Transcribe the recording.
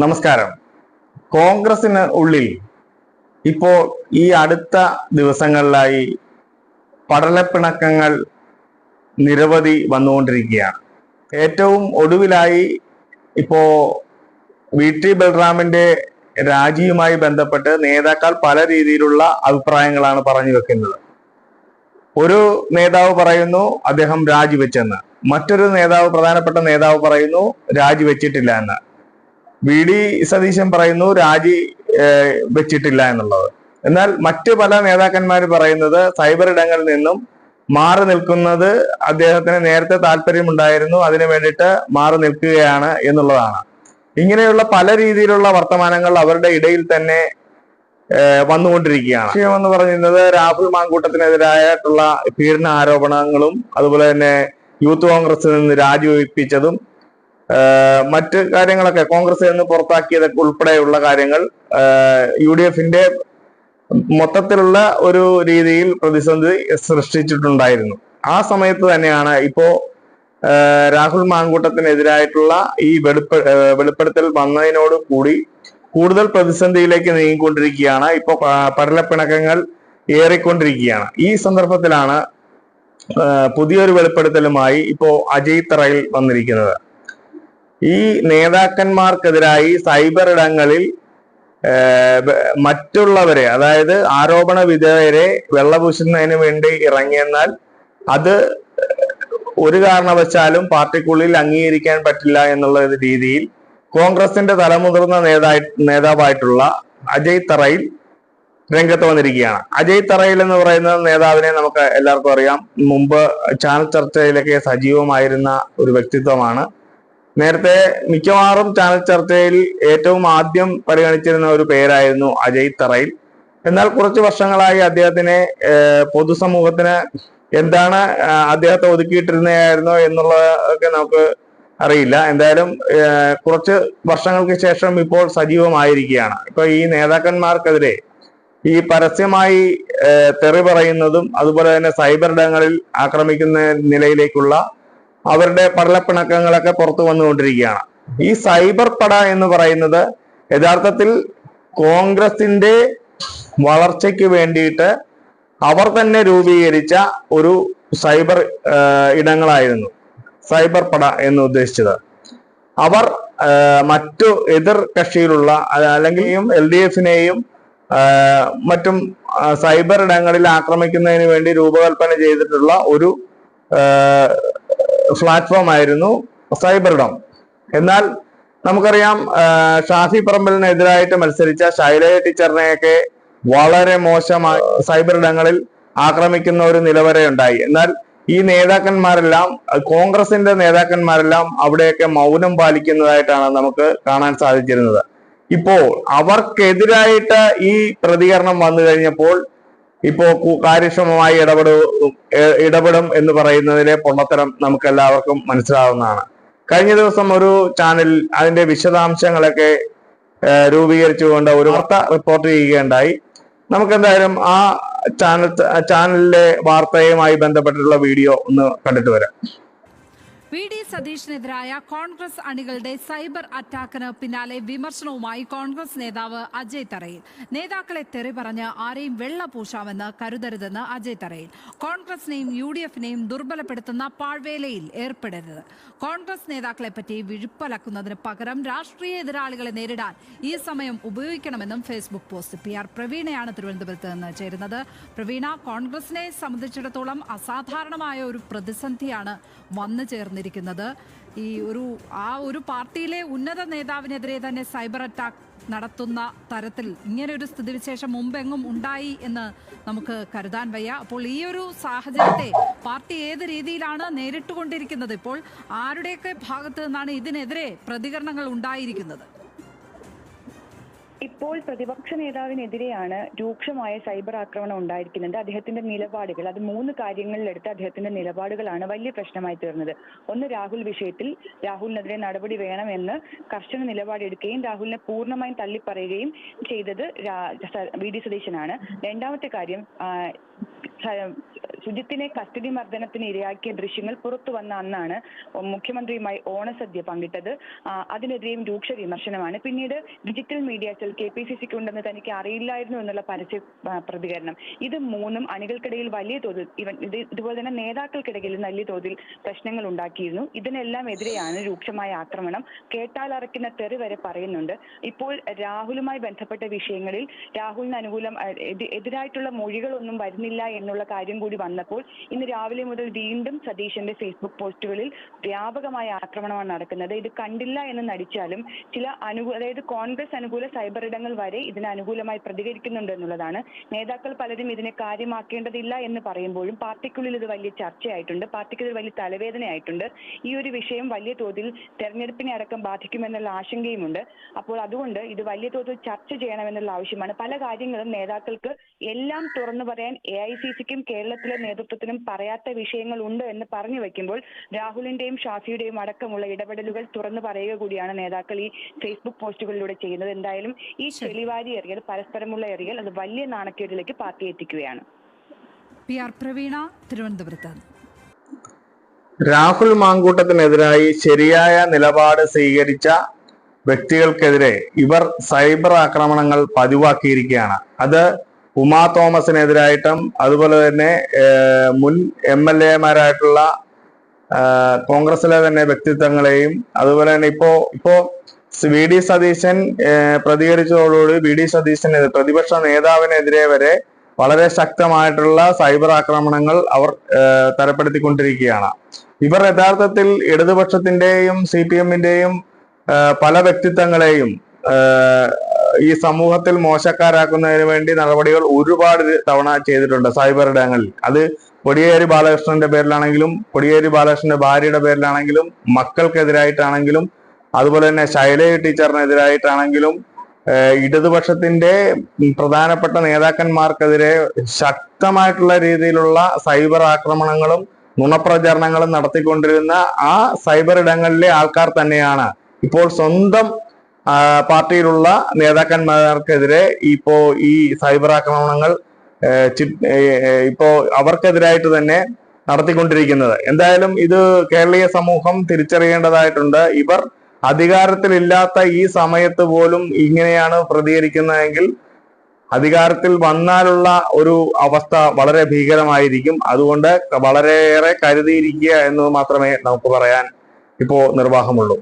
നമസ്കാരം. കോൺഗ്രസിന് ഉള്ളിൽ ഇപ്പോൾ ഈ അടുത്ത ദിവസങ്ങളിലായി പടലപ്പിണക്കങ്ങൾ നിരവധി വന്നുകൊണ്ടിരിക്കുകയാണ്. ഏറ്റവും ഒടുവിലായി ഇപ്പോ വി ടി ബൽറാമിന്റെ രാജിയുമായി ബന്ധപ്പെട്ട് നേതാക്കൾ പല രീതിയിലുള്ള അഭിപ്രായങ്ങളാണ് പറഞ്ഞു വെക്കുന്നത്. ഒരു നേതാവ് പറയുന്നു അദ്ദേഹം രാജിവെച്ചെന്ന്. മറ്റൊരു നേതാവ് പ്രധാനപ്പെട്ട നേതാവ് പറയുന്നു രാജിവെച്ചിട്ടില്ല എന്ന്. വി ഡി സതീശൻ പറയുന്നു രാജി വെച്ചിട്ടില്ല എന്നുള്ളത്. എന്നാൽ മറ്റു പല നേതാക്കന്മാർ പറയുന്നത് സൈബർ ഇടങ്ങളിൽ നിന്നും മാറി നിൽക്കുന്നത് അദ്ദേഹത്തിന് നേരത്തെ താല്പര്യമുണ്ടായിരുന്നു അതിനു വേണ്ടിയിട്ട് മാറി നിൽക്കുകയാണ് എന്നുള്ളതാണ്. ഇങ്ങനെയുള്ള പല രീതിയിലുള്ള വർത്തമാനങ്ങൾ അവരുടെ ഇടയിൽ തന്നെ വന്നുകൊണ്ടിരിക്കുകയാണ്. വിഷയം എന്ന് പറയുന്നത് രാഹുൽ മാങ്കൂട്ടത്തിനെതിരായിട്ടുള്ള പീഡന ആരോപണങ്ങളും അതുപോലെ തന്നെ യൂത്ത് കോൺഗ്രസിൽ നിന്ന് രാജിവെപ്പിച്ചതും മറ്റ് കാര്യങ്ങളൊക്കെ കോൺഗ്രസ് നിന്ന് പുറത്താക്കിയതൊക്കെ ഉൾപ്പെടെയുള്ള കാര്യങ്ങൾ യു ഡി എഫിന്റെ മൊത്തത്തിലുള്ള ഒരു രീതിയിൽ പ്രതിസന്ധി സൃഷ്ടിച്ചിട്ടുണ്ടായിരുന്നു. ആ സമയത്ത് തന്നെയാണ് ഇപ്പോ രാഹുൽ മാങ്കൂട്ടത്തിനെതിരായിട്ടുള്ള ഈ വെളിപ്പ വെളിപ്പെടുത്തൽ വന്നതിനോട് കൂടി കൂടുതൽ പ്രതിസന്ധിയിലേക്ക് നീങ്ങിക്കൊണ്ടിരിക്കുകയാണ്. ഇപ്പോ പടലപ്പിണക്കങ്ങൾ ഏറിക്കൊണ്ടിരിക്കുകയാണ്. ഈ സന്ദർഭത്തിലാണ് പുതിയൊരു വെളിപ്പെടുത്തലുമായി ഇപ്പോ അജയ് തറയിൽ വന്നിരിക്കുന്നത്. ഈ നേതാക്കന്മാർക്കെതിരായി സൈബർ ഇടങ്ങളിൽ മറ്റുള്ളവരെ അതായത് ആരോപണ വിധേയരെ വെള്ളപൂശുന്നതിന് വേണ്ടി ഇറങ്ങിയെന്നാൽ അത് ഒരു കാരണവശാലും പാർട്ടിക്കുള്ളിൽ അംഗീകരിക്കാൻ പറ്റില്ല എന്നുള്ള രീതിയിൽ കോൺഗ്രസിന്റെ തലമുതിർന്ന നേതാ നേതാവായിട്ടുള്ള അജയ് തറയിൽ രംഗത്ത് വന്നിരിക്കുകയാണ്. അജയ് തറയിൽ എന്ന് പറയുന്ന നേതാവിനെ നമുക്ക് എല്ലാവർക്കും അറിയാം. മുമ്പ് ചാനൽ ചർച്ചയിലൊക്കെ സജീവമായിരുന്ന ഒരു വ്യക്തിത്വമാണ് നേരത്തെ മിക്കവാറും ചാനൽ ചർച്ചയിൽ ഏറ്റവും ആദ്യം പരിഗണിച്ചിരുന്ന ഒരു പേരായിരുന്നു അജയ് തറയിൽ. എന്നാൽ കുറച്ച് വർഷങ്ങളായി അദ്ദേഹത്തിനെ പൊതുസമൂഹത്തിന് എന്താണ് അദ്ദേഹത്തെ ഒതുക്കിയിട്ടിരുന്നതായിരുന്നോ എന്നുള്ളതൊക്കെ നമുക്ക് അറിയില്ല. എന്തായാലും കുറച്ച് വർഷങ്ങൾക്ക് ശേഷം ഇപ്പോൾ സജീവമായിരിക്കുകയാണ്. ഇപ്പൊ ഈ നേതാക്കന്മാർക്കെതിരെ ഈ പരസ്യമായി തെറി പറയുന്നതും അതുപോലെ തന്നെ സൈബർ ഇടങ്ങളിൽ ആക്രമിക്കുന്ന നിലയിലേക്കുള്ള അവരുടെ പടലപ്പിണക്കങ്ങളൊക്കെ പുറത്തു വന്നുകൊണ്ടിരിക്കുകയാണ്. ഈ സൈബർ പട എന്ന് പറയുന്നത് യഥാർത്ഥത്തിൽ കോൺഗ്രസിന്റെ വളർച്ചയ്ക്ക് വേണ്ടിയിട്ട് അവർ തന്നെ രൂപീകരിച്ച ഒരു സൈബർ ഇടങ്ങളായിരുന്നു. സൈബർ പട എന്ന് ഉദ്ദേശിച്ചത്. അവർ മറ്റു എതിർ കക്ഷിയിലുള്ള അല്ലെങ്കിൽ എൽ ഡി എഫിനെയും മറ്റും സൈബർ ഇടങ്ങളിൽ ആക്രമിക്കുന്നതിന് വേണ്ടി രൂപകൽപ്പന ചെയ്തിട്ടുള്ള ഒരു പ്ലാറ്റ്ഫോം ആയിരുന്നു സൈബർ ഡോം എന്നാൽ നമുക്കറിയാം ഷാഫി പറമ്പലിനെതിരായിട്ട് മത്സരിച്ച ശൈലജ ടീച്ചറിനെയൊക്കെ വളരെ മോശമായി സൈബർ ഇടങ്ങളിൽ ആക്രമിക്കുന്ന ഒരു നിലവരെ ഉണ്ടായി. എന്നാൽ ഈ നേതാക്കന്മാരെല്ലാം കോൺഗ്രസിന്റെ നേതാക്കന്മാരെല്ലാം അവിടെയൊക്കെ മൗനം പാലിക്കുന്നതായിട്ടാണ് നമുക്ക് കാണാൻ സാധിച്ചിരുന്നത്. ഇപ്പോൾ അവർക്കെതിരായിട്ട് ഈ പ്രതികരണം വന്നു കഴിഞ്ഞപ്പോൾ ഇപ്പോ കാര്യക്ഷമമായി ഇടപെടും ഇടപെടും എന്ന് പറയുന്നതിലെ പൊള്ളത്തരം നമുക്ക് എല്ലാവർക്കും മനസ്സിലാവുന്നതാണ്. കഴിഞ്ഞ ദിവസം ഒരു ചാനൽ അതിന്റെ വിശദാംശങ്ങളൊക്കെ രൂപീകരിച്ചുകൊണ്ട് ഒരു വാർത്ത റിപ്പോർട്ട് ചെയ്യുകയുണ്ടായി. നമുക്ക് എന്തായാലും ആ ചാനൽ ചാനലിലെ വാർത്തയുമായി ബന്ധപ്പെട്ടിട്ടുള്ള വീഡിയോ ഒന്ന് കണ്ടിട്ട് വരാം. വി ഡി സതീഷിനെതിരായ കോൺഗ്രസ് അണികളുടെ സൈബർ അറ്റാക്കിന് പിന്നാലെ വിമർശനവുമായി കോൺഗ്രസ് നേതാവ് അജയ് തറയിൽ. നേതാക്കളെ തെറി പറഞ്ഞ് ആരെയും വെള്ള പൂശാമെന്ന് കരുതരുതെന്ന് അജയ് തറയിൽ. കോൺഗ്രസിനെയും യു ഡി എഫിനെയും ദുർബലപ്പെടുത്തുന്ന പാഴ്വേലയിൽ ഏർപ്പെടരുത്. കോൺഗ്രസ് നേതാക്കളെ പറ്റി വിഴുപ്പലക്കുന്നതിന് പകരം രാഷ്ട്രീയ എതിരാളികളെ നേരിടാൻ ഈ സമയം ഉപയോഗിക്കണമെന്നും ഫേസ്ബുക്ക് പോസ്റ്റ് പി ആർ പ്രവീണയാണ് തിരുവനന്തപുരത്ത് നിന്ന് ചേരുന്നത്. പ്രവീണ കോൺഗ്രസിനെ സംബന്ധിച്ചിടത്തോളം അസാധാരണമായ ഒരു പ്രതിസന്ധിയാണ് വന്നു ചേർന്നിരിക്കുന്നത് ഈ ഒരു ആ ഒരു പാർട്ടിയിലെ ഉന്നത നേതാവിനെതിരെ തന്നെ സൈബർ അറ്റാക്ക് നടത്തുന്ന തരത്തിൽ ഇങ്ങനെ ഒരു സ്ഥിതിവിശേഷം മുമ്പെങ്ങും ഉണ്ടായി എന്ന് നമുക്ക് കരുതാൻ വയ്യ. അപ്പോൾ ഈ ഒരു സാഹചര്യത്തെ പാർട്ടി ഏത് രീതിയിലാണ് നേരിട്ടുകൊണ്ടിരിക്കുന്നത്? ഇപ്പോൾ ആരുടെയൊക്കെ ഭാഗത്ത് നിന്നാണ് ഇതിനെതിരെ പ്രതികരണങ്ങൾ ഉണ്ടായിരിക്കുന്നത്? ഇപ്പോൾ പ്രതിപക്ഷ നേതാവിനെതിരെയാണ് രൂക്ഷമായ സൈബർ ആക്രമണം ഉണ്ടായിരിക്കുന്നത്. അദ്ദേഹത്തിന്റെ നിലപാടുകൾ അത് മൂന്ന് കാര്യങ്ങളിലെടുത്ത് അദ്ദേഹത്തിന്റെ നിലപാടുകളാണ് വലിയ പ്രശ്നമായി തീർന്നത്. ഒന്ന് രാഹുൽ വിഷയത്തിൽ രാഹുലിനെതിരെ നടപടി വേണമെന്ന് കർശന നിലപാടെടുക്കുകയും രാഹുലിനെ പൂർണമായും തള്ളിപ്പറയുകയും ചെയ്തത് വി. ഡി. സതീശനാണ്. രണ്ടാമത്തെ കാര്യം സുജിത്തിനെ കസ്റ്റഡി മർദ്ദനത്തിന് ഇരയാക്കിയ ദൃശ്യങ്ങൾ പുറത്തു വന്ന അന്നാണ് മുഖ്യമന്ത്രിയുമായി ഓണസദ്യ പങ്കിട്ടത്. അതിനെതിരെയും രൂക്ഷ വിമർശനമാണ്. പിന്നീട് digital media cell K P C സിക്ക് ഉണ്ടെന്ന് തനിക്ക് അറിയില്ലായിരുന്നു എന്നുള്ള പരസ്യ പ്രതികരണം. ഇത് മൂന്നും അണികൾക്കിടയിൽ വലിയ തോതിൽ ഇവൻ ഇത് ഇതുപോലെ തന്നെ നേതാക്കൾക്കിടയിൽ വലിയ തോതിൽ പ്രശ്നങ്ങൾ ഉണ്ടാക്കിയിരുന്നു. ഇതിനെല്ലാം എതിരെയാണ് രൂക്ഷമായ ആക്രമണം. കേട്ടാൽ അറയ്ക്കുന്ന തെറി വരെ പറയുന്നുണ്ട്. ഇപ്പോൾ രാഹുലുമായി ബന്ധപ്പെട്ട വിഷയങ്ങളിൽ രാഹുലിന് അനുകൂലം എതിരായിട്ടുള്ള മൊഴികളൊന്നും വരുന്നില്ല എന്നുള്ള കാര്യം കൂടി വന്നപ്പോൾ ഇന്ന് രാവിലെ മുതൽ വീണ്ടും സതീശന്റെ ഫേസ്ബുക്ക് പോസ്റ്റുകളിൽ വ്യാപകമായ ആക്രമണമാണ് നടക്കുന്നത്. ഇത് കണ്ടില്ല എന്ന് നടിച്ചാലും ചില അനുകൂല അതായത് കോൺഗ്രസ് അനുകൂല സൈബർ ഇടങ്ങൾ വരെ ഇതിന് അനുകൂലമായി പ്രതികരിക്കുന്നുണ്ട് എന്നുള്ളതാണ്. നേതാക്കൾ പലരും ഇതിനെ കാര്യമാക്കേണ്ടതില്ല എന്ന് പറയുമ്പോഴും പാർട്ടിക്കുള്ളിൽ ഇത് വലിയ ചർച്ചയായിട്ടുണ്ട്. പാർട്ടിക്ക് ഇത് വലിയ തലവേദനയായിട്ടുണ്ട്. ഈ ഒരു വിഷയം വലിയ തോതിൽ തെരഞ്ഞെടുപ്പിനെ അടക്കം ബാധിക്കുമെന്നുള്ള ആശങ്കയുമുണ്ട്. അപ്പോൾ അതുകൊണ്ട് ഇത് വലിയ തോതിൽ ചർച്ച ചെയ്യണമെന്നുള്ള ആവശ്യമാണ്. പല കാര്യങ്ങളും നേതാക്കൾക്ക് എല്ലാം തുറന്നു പറയാൻ എ ഐ സി സിക്കും കേരളത്തിലെ നേതൃത്വത്തിനും പറയാത്ത വിഷയങ്ങൾ ഉണ്ട് എന്ന് പറഞ്ഞു വെക്കുമ്പോൾ രാഹുലിന്റെയും ഷാഫിയുടെയും അടക്കമുള്ള ഇടപെടലുകൾ തുറന്നു പറയുക കൂടിയാണ് നേതാക്കൾ ഈ ഫേസ്ബുക്ക് പോസ്റ്റുകളിലൂടെ ചെയ്യുന്നത്. എന്തായാലും ഈ ചെളിവാരി എറിയൽ പരസ്പരമുള്ള എറിയൽ അത് വലിയ നാണക്കേടിലേക്ക് പാർട്ടി എത്തിക്കുകയാണ്. പി ആർ പ്രവീണ തിരുവനന്തപുരത്ത്. രാഹുൽ മാങ്കൂട്ടത്തിനെതിരായി ശരിയായ നിലപാട് സ്വീകരിച്ച വ്യക്തികൾക്കെതിരെ ഇവർ സൈബർ ആക്രമണങ്ങൾ പതിവാക്കിയിരിക്കുകയാണ്. അത് ഉമാ തോമസിനെതിരായിട്ടും അതുപോലെ തന്നെ മുൻ എം എൽ എമാരായിട്ടുള്ള കോൺഗ്രസിലെ തന്നെ വ്യക്തിത്വങ്ങളെയും അതുപോലെ തന്നെ ഇപ്പോ ഇപ്പോ വി ഡി സതീശൻ പ്രതികരിച്ചതോടുകൂടി വി ഡി സതീശന് പ്രതിപക്ഷ നേതാവിനെതിരെ വരെ വളരെ ശക്തമായിട്ടുള്ള സൈബർ ആക്രമണങ്ങൾ അവർ തരപ്പെടുത്തിക്കൊണ്ടിരിക്കുകയാണ്. ഇവർ യഥാർത്ഥത്തിൽ ഇടതുപക്ഷത്തിന്റെയും സി പി എമ്മിന്റെയും പല വ്യക്തിത്വങ്ങളെയും ഈ സമൂഹത്തിൽ മോശക്കാരാക്കുന്നതിന് വേണ്ടി നടപടികൾ ഒരുപാട് തവണ ചെയ്തിട്ടുണ്ട് സൈബർ ഇടങ്ങളിൽ. അത് കൊടിയേരി ബാലകൃഷ്ണന്റെ പേരിലാണെങ്കിലും കൊടിയേരി ബാലകൃഷ്ണന്റെ ഭാര്യയുടെ പേരിലാണെങ്കിലും മക്കൾക്കെതിരായിട്ടാണെങ്കിലും അതുപോലെ തന്നെ ശൈലജ ടീച്ചറിനെതിരായിട്ടാണെങ്കിലും ഇടതുപക്ഷത്തിന്റെ പ്രധാനപ്പെട്ട നേതാക്കന്മാർക്കെതിരെ ശക്തമായിട്ടുള്ള രീതിയിലുള്ള സൈബർ ആക്രമണങ്ങളും നുണപ്രചരണങ്ങളും നടത്തിക്കൊണ്ടിരുന്ന ആ സൈബർ ഇടങ്ങളിലെ ആൾക്കാർ തന്നെയാണ്. ഇപ്പോൾ സ്വന്തം പാർട്ടിയിലുള്ള നേതാക്കന്മാർക്കെതിരെ ഇപ്പോ ഈ സൈബർ ആക്രമണങ്ങൾ ഇപ്പോ അവർക്കെതിരായിട്ട് തന്നെ നടത്തിക്കൊണ്ടിരിക്കുന്നത്. എന്തായാലും ഇത് കേരളീയ സമൂഹം തിരിച്ചറിയേണ്ടതായിട്ടുണ്ട്. ഇവർ അധികാരത്തിലില്ലാത്ത ഈ സമയത്ത് പോലും ഇങ്ങനെയാണ് പ്രതികരിക്കുന്നതെങ്കിൽ അധികാരത്തിൽ വന്നാലുള്ള ഒരു അവസ്ഥ വളരെ ഭീകരമായിരിക്കും. അതുകൊണ്ട് വളരെയേറെ കരുതിയിരിക്കുക എന്ന് മാത്രമേ നമുക്ക് പറയാൻ ഇപ്പോ നിർവാഹമുള്ളൂ.